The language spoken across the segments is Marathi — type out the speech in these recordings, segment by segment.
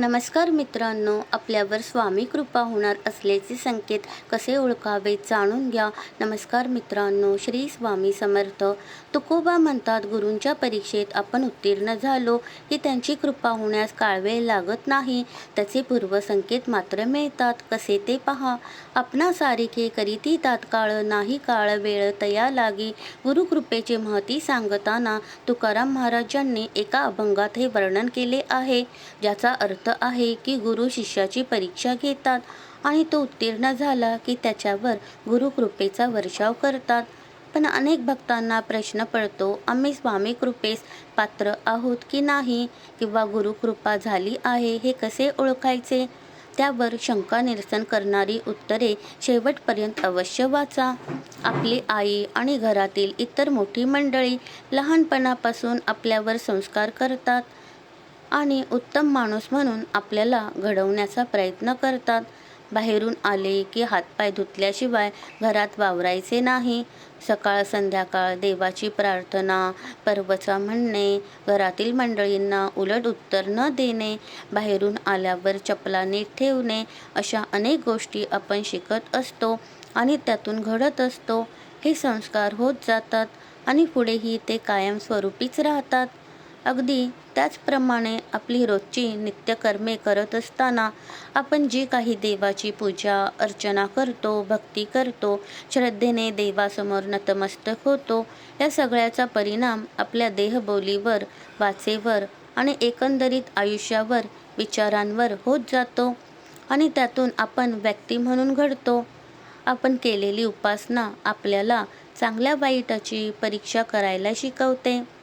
नमस्कार मित्रांनो आपल्यावर स्वामी कृपा होणार असल्याचे संकेत कसे ओळखावे जाणून घ्या. नमस्कार मित्रांनो श्री स्वामी समर्थ. तुकोबा म्हणतात गुरूंच्या परीक्षेत आपण उत्तीर्ण झालो की त्यांची कृपा होण्यास काळवेळ लागत नाही. त्याचे पूर्वसंकेत मात्र मिळतात. कसे ते पहा. आपणा सारिखे करीती तात्काळ नाही काळ वेळ तया लागी. गुरुकृपेचे महती सांगताना तुकाराम महाराजांनी एका अभंगात हे वर्णन केले आहे ज्याचा अर्थ आहे की गुरु शिष्याची परीक्षा घेतात आणि तो उत्तीर्ण झाला की त्याच्यावर गुरुकृपेचा वर्षाव करतात. पण अनेक भक्तांना प्रश्न पडतो आम्ही स्वामी कृपेस पात्र आहोत की नाही? किंवा गुरुकृपा झाली आहे हे कसे ओळखायचे? त्यावर शंका निरसन करणारी उत्तरे शेवटपर्यंत अवश्य वाचा. आपली आई आणि घरातील इतर मोठी मंडळी लहानपणापासून आपल्यावर संस्कार करतात. आणि उत्तम माणूस म्हणून आपल्याला घडवण्याचा प्रयत्न करतात. बाहेरून आले की हातपाय धुतल्याशिवाय घरात वावरायचे नाही. सकाळ संध्याकाळ देवाची प्रार्थना पर्वचा म्हणणे घरातील मंडळींना उलट उत्तर न देणे बाहेरून आल्यावर चपला नीट ठेवणे अशा अनेक गोष्टी आपण शिकत असतो आणि त्यातून घडत असतो. हे संस्कार होत जातात आणि पुढेही ते कायमस्वरूपीच राहतात. अगदी त्याचप्रमाणे आपली रोजची नित्यकर्मे करत असताना आपण जी काही देवाची पूजा अर्चना करतो भक्ती करतो श्रद्धेने देवासमोर नतमस्तक होतो या सगळ्याचा परिणाम आपल्या देहबोलीवर वाचेवर आणि एकंदरीत आयुष्यावर विचारांवर होत जातो आणि त्यातून आपण व्यक्ती म्हणून घडतो. आपण केलेली उपासना आपल्याला चांगल्या वाईटाची परीक्षा करायला शिकवते.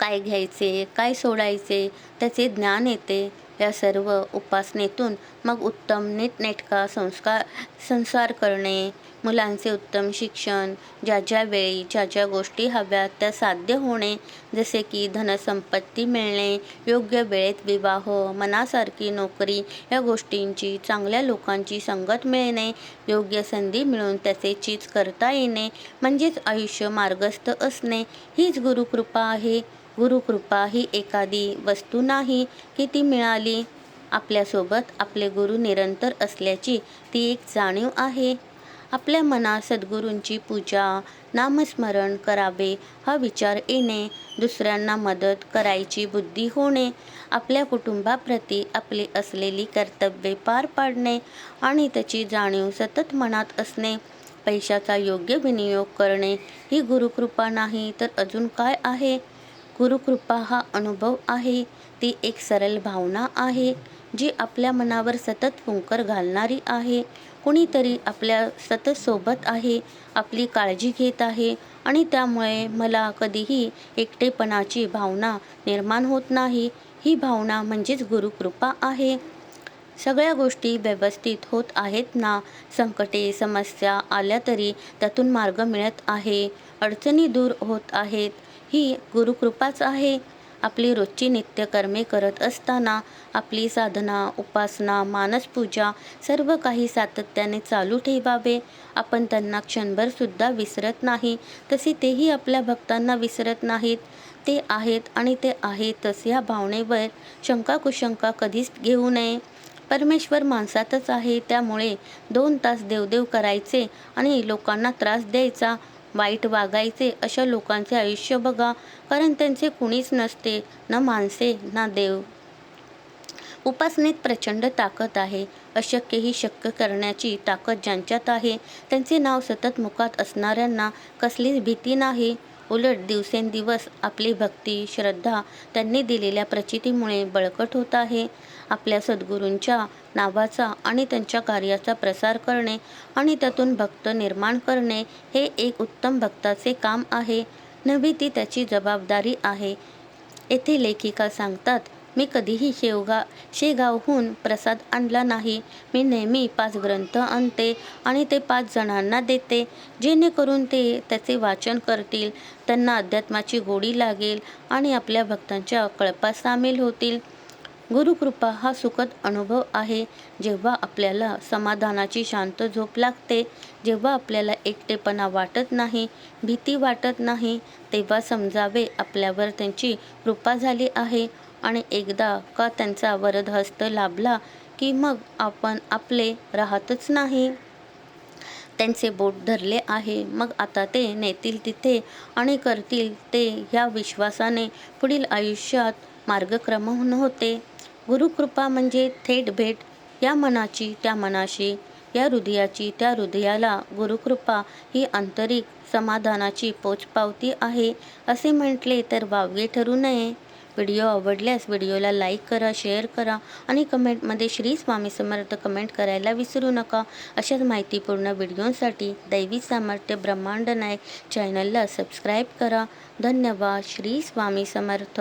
काय घ्यायचे काय सोडायचे त्याचे ज्ञान येते. या सर्व उपासनेतून मग उत्तम नीटनेटका संस्कार संसार करणे मुलांचे उत्तम शिक्षण ज्या ज्या वेळी ज्या ज्या गोष्टी हव्यात त्या साध्य होणे जसे की धनसंपत्ती मिळणे योग्य वेळेत विवाह मनासारखी नोकरी या गोष्टींची चांगल्या लोकांची संगत मिळणे योग्य संधी मिळून त्याचे चीज करता येणे म्हणजेच आयुष्य मार्गस्थ असणे हीच गुरुकृपा आहे. गुरुकृपा ही एखादी वस्तू नाही की ती मिळाली. आपल्यासोबत आपले गुरु निरंतर असल्याची ती एक जाणीव आहे. आपल्या मनात सद्गुरूंची पूजा नामस्मरण करावे हा विचार येणे दुसऱ्यांना मदत करायची बुद्धी होणे आपल्या कुटुंबाप्रती आपली असलेली कर्तव्ये पार पाडणे आणि त्याची जाणीव सतत मनात असणे पैशाचा योग्य विनियोग करणे ही गुरुकृपा नाही तर अजून काय आहे? गुरुकृपा हा अनुभव आहे. ती एक सरळ भावना आहे जी आपल्या मनावर सतत फुंकर घालणारी आहे. कुणीतरी आपल्या सतत सोबत आहे आपली काळजी घेत आहे आणि त्यामुळे मला कधीही एकटेपणाची भावना निर्माण होत नाही. ही भावना म्हणजेच गुरुकृपा आहे. सगळ्या गोष्टी व्यवस्थित होत आहेत ना? संकटे समस्या आल्या तरी त्यातून मार्ग मिळत आहे. अडचणी दूर होत आहेत. ही गुरुकृपाच आहे. आपली रोजची नित्यकर्मे करत असताना आपली साधना उपासना मानसपूजा सर्व काही सातत्याने चालू ठेवावे. आपण त्यांना क्षणभरसुद्धा विसरत नाही. तसे तेही आपल्या भक्तांना विसरत नाहीत. ते आहेत आणि ते आहेतच या भावनेवर शंका कुशंका कधीच घेऊ नये. परमेश्वर माणसातच आहे. त्यामुळे दोन तास देवदेव करायचे आणि लोकांना त्रास द्यायचा. वाईट वागायचे अशा लोकांचे आयुष्य बघा. कारण त्यांचे कुणीच नसते ना माणसे ना देव. उपासनेत प्रचंड ताकद आहे. अशक्यही शक्य करण्याची ताकद ज्यांच्यात आहे त्यांचे नाव सतत मुखात असणाऱ्यांना कसलीच भीती नाही. उलट दिवसेंदिवस आपली भक्ती श्रद्धा त्यांनी दिलेल्या प्रचितीमुळे बळकट होत आहे. आपल्या सद्गुरूंच्या नावाचा आणि त्यांच्या कार्याचा प्रसार करणे आणि त्यातून भक्त निर्माण करणे हे एक उत्तम भक्ताचे काम आहे. नव्हे ती त्याची जबाबदारी आहे. येथे लेखिका सांगतात मी कधीही शेवगा शेगावहून प्रसाद आणला नाही. मी नेहमी पाच ग्रंथ आणते आणि ते पाच जणांना देते. जेणेकरून ते त्याचे वाचन करतील त्यांना अध्यात्माची गोडी लागेल आणि आपल्या भक्तांच्या कळपात सामील होतील. गुरुकृपा हा सुखद अनुभव आहे. जेव्हा आपल्याला समाधानाची शांत झोप लागते जेव्हा आपल्याला एकटेपणा वाटत नाही भीती वाटत नाही तेव्हा समजावे आपल्यावर त्यांची कृपा झाली आहे. आणि एकदा का त्यांचा वरदहस्त लाभला की मग आपण आपले राहतच नाही. त्यांचे बोट धरले आहे. मग आता ते नेतील तिथे आणि करतील ते ह्या विश्वासाने पुढील आयुष्यात मार्गक्रमण होते. गुरुकृपा म्हणजे थेट भेट. या मनाची त्या मनाशी या हृदयाची त्या हृदयाला गुरुकृपा ही आंतरिक समाधानाची पोचपावती आहे असे म्हटले तर वावगे ठरू नये. व्हिडिओ आवडल्यास व्हिडिओला लाईक करा शेअर करा आणि कमेंटमध्ये श्री स्वामी समर्थ कमेंट करायला विसरू नका. अशाच माहितीपूर्ण व्हिडिओसाठी दैवी सामर्थ्य ब्रह्मांड नायक चॅनलला सबस्क्राईब करा. धन्यवाद. श्री स्वामी समर्थ.